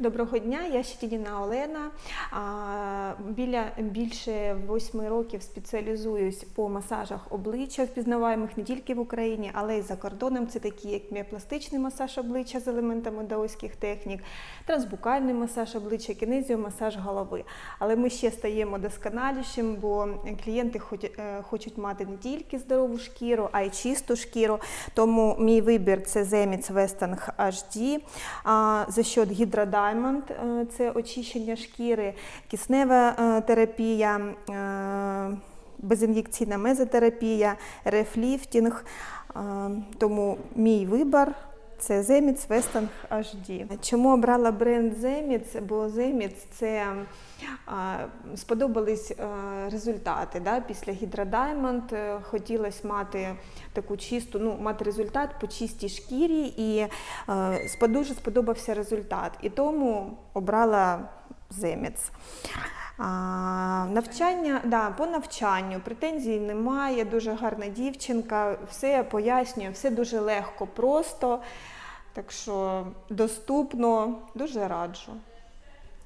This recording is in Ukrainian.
Доброго дня, я Щетініна Олена. Біля більше восьми років спеціалізуюсь по масажах обличчя, впізнаваємих не тільки в Україні, але й за кордоном. Це такі, як міопластичний масаж обличчя з елементами даоських технік, трансбукальний масаж обличчя, кінезіомасаж голови. Але ми ще стаємо досконалішим, бо клієнти е, хочуть мати не тільки здорову шкіру, а й чисту шкіру. Тому мій вибір це Zemits Western HD. За счет Hydra Diamond е, це очищення шкіри, киснева е, терапія. е, Безін'єкційна мезотерапія, рефліфтінг. Тому мій вибір це Zemits Western HD. Чому обрала бренд Zemits? Бо Zemits це а, сподобались е, результати. Да? Після Diamond е, хотілося мати таку чисту, ну, мати результат по чистій шкірі, і е, спо- дуже сподобався результат. І тому обрала Zemits. А, навчання, да, по навчанню претензій немає, дуже гарна дівчинка, все пояснює, все дуже легко, просто. Так що доступно, дуже раджу.